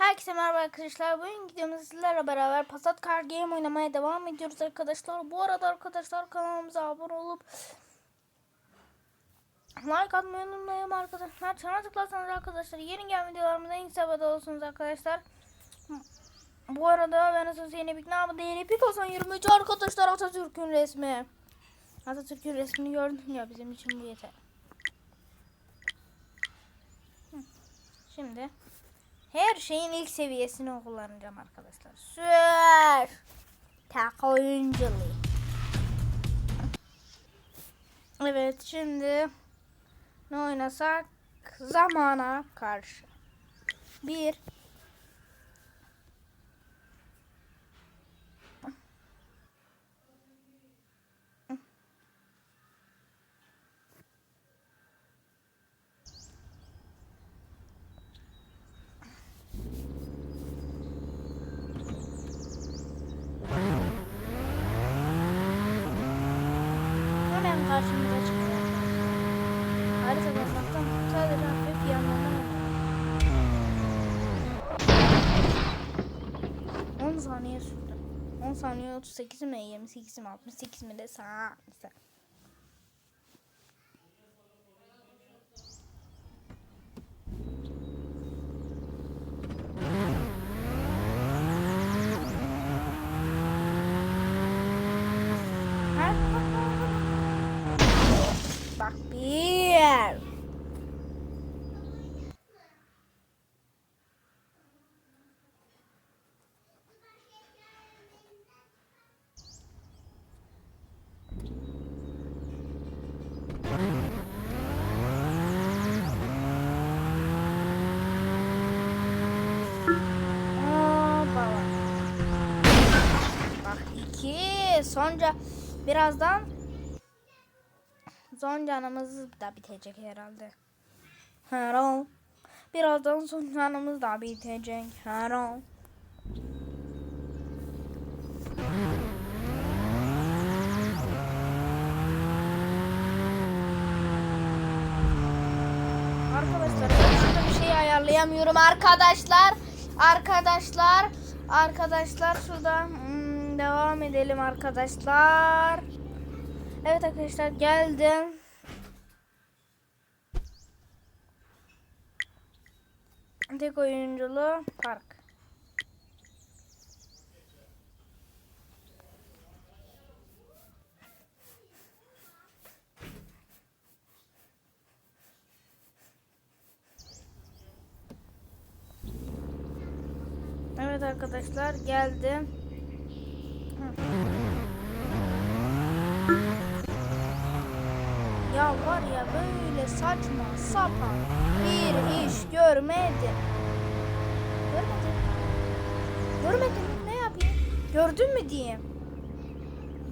Herkese merhaba arkadaşlar. Bugün videomuzda sizlerle beraber Passat Car Game oynamaya devam ediyoruz arkadaşlar. Bu arada arkadaşlar kanalımıza abone olup like atmayı unutmayın arkadaşlar. Çana tıklarsanız arkadaşlar yeni gelen videolarımızda ilk seferde olsunuz arkadaşlar. Bu arada ben Asus yeni bir namı değeri Picasso 23 arkadaşlar Atatürk'ün resmi. Atatürk'ün resmini gördüm ya bizim için bu yeter. Şimdi her şeyin ilk seviyesini kullanacağım arkadaşlar. Süper. Tak oyunculuğu. Evet şimdi ne oynasak zamana karşı. Bir. Saniye sürdü. 10 saniye 38 mi 28 mi 68 mi de sağ. Bak bir. İki. Sonra birazdan son canımız da bitecek herhalde. Her an. Birazdan son canımız da bitecek. Her. Arkadaşlar bir şey ayarlayamıyorum arkadaşlar. Arkadaşlar. Arkadaşlar şurada hmm, devam edelim arkadaşlar. Evet arkadaşlar geldim. Tek oyunculu park. Evet arkadaşlar geldim. Ya var ya böyle saçma sapan bir iş görmedim. Görmedim. Görmedim ne yapayım? Gördün mü diyeyim?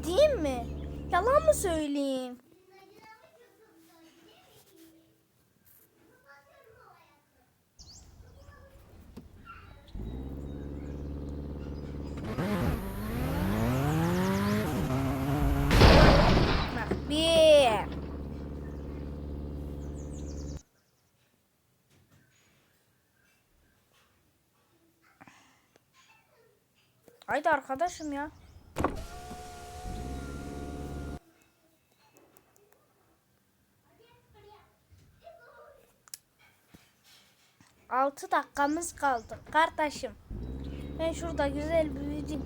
Diyeyim mi? Yalan mı söyleyeyim? Bak bir. Haydi arkadaşım ya. Altı dakikamız kaldı kardeşim. Ben şurada güzel bir video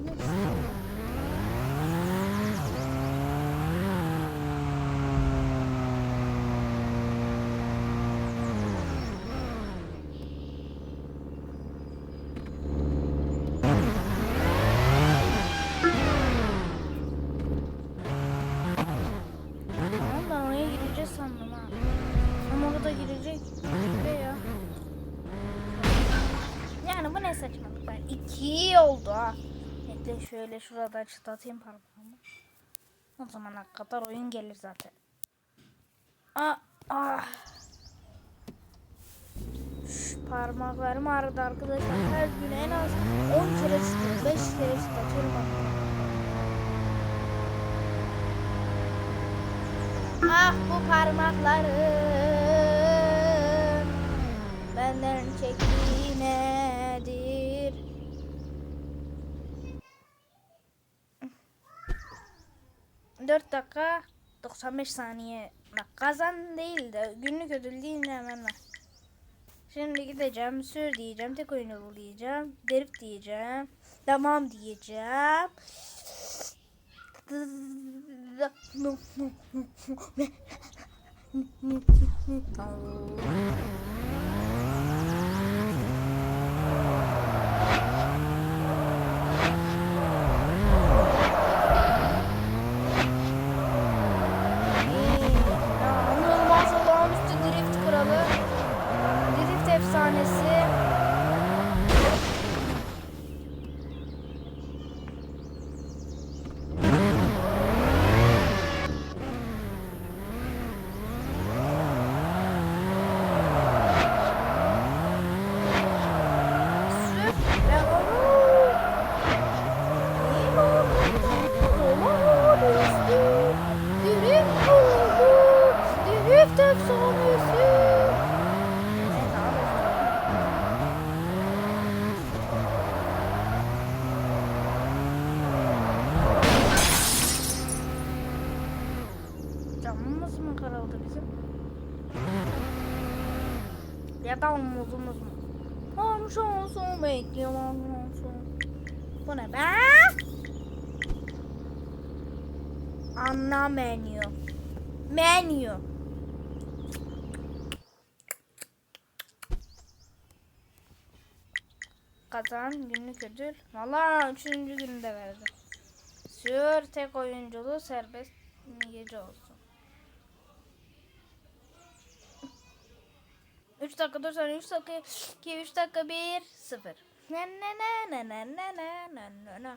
girecek. Ya? Yani bu ne saçmalık ben. İki oldu ha. Bekle şöyle şurada çıtlatayım parmağımı. O zamana kadar oyun gelir zaten. Aa, ah. Şu parmaklarım ağrıdı arkadaşlar. Her gün en az 10 kere çıtlatıyorum. 5 kere çıtlatıyorum. Ah bu parmaklarım senden çektiğinedir. Dört dakika 95 saniye. Kazan değil de günlük ödül değil hemen Şimdi gideceğim sür diyeceğim tek oyunu diyeceğim derip diyeceğim tamam diyeceğim. Allah Camımız mı kırıldı bizim? Ya da omuzumuz mu? Olmuş olsun bekliyorum olsun. Bu ne be? Ana menü. Menü. Kazan günlük ödül. Valla üçüncü günde verdi. Sür tek oyunculu serbest gece olsun. 3 dakika dur sonra 3 dakika 2 3 dakika 1 0. Ne ne ne ne ne ne ne ne ne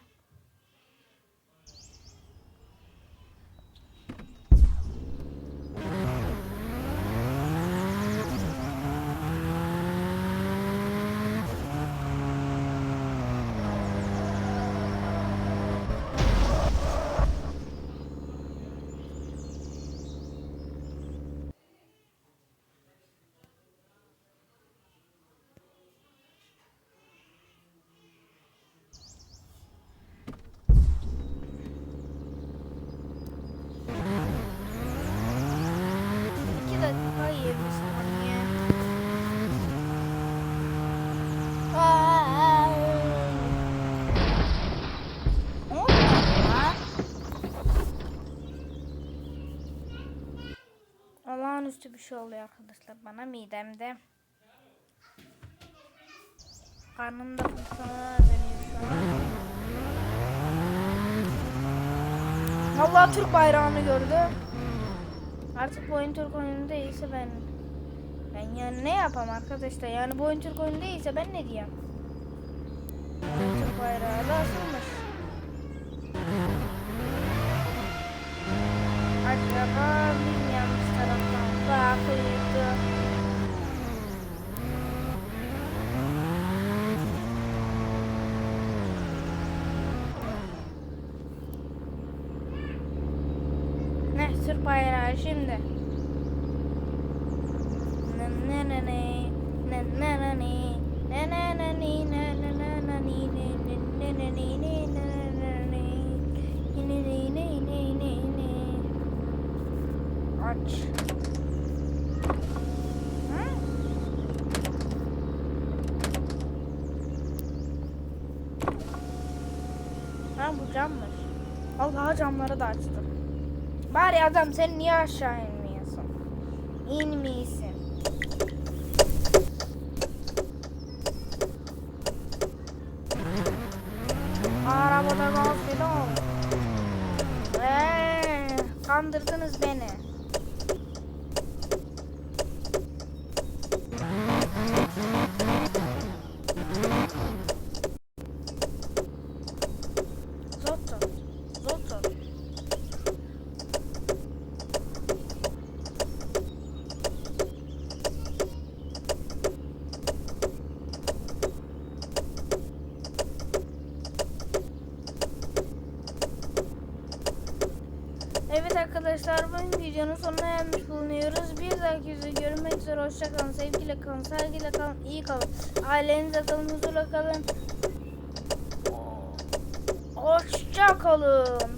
Olağanüstü bir şey oluyor arkadaşlar bana midemde. Karnımda fırtına dönüyor şu. Allah Türk bayrağını gördü. Artık bu oyun Türk oyunu değilse ben ben yani ne yapam arkadaşlar yani bu oyun Türk oyunu değilse ben ne diyeyim? Türk bayrağı da asılmış. Ne ne ne Aç. Ha bu cammış. Allah camları da açtım. Bari adam sen niye aşağı inmiyorsun? İnmiyorsun. Arabada gaz bidon. Eee, kandırdınız beni. Arkadaşlar bu videonun sonuna gelmiş bulunuyoruz. Bir dahaki videoda görmek üzere. Hoşçakalın. Sevgiyle kalın. Saygıyla kalın. iyi kalın. Ailenize kalın. Huzurla kalın. Hoşça kalın.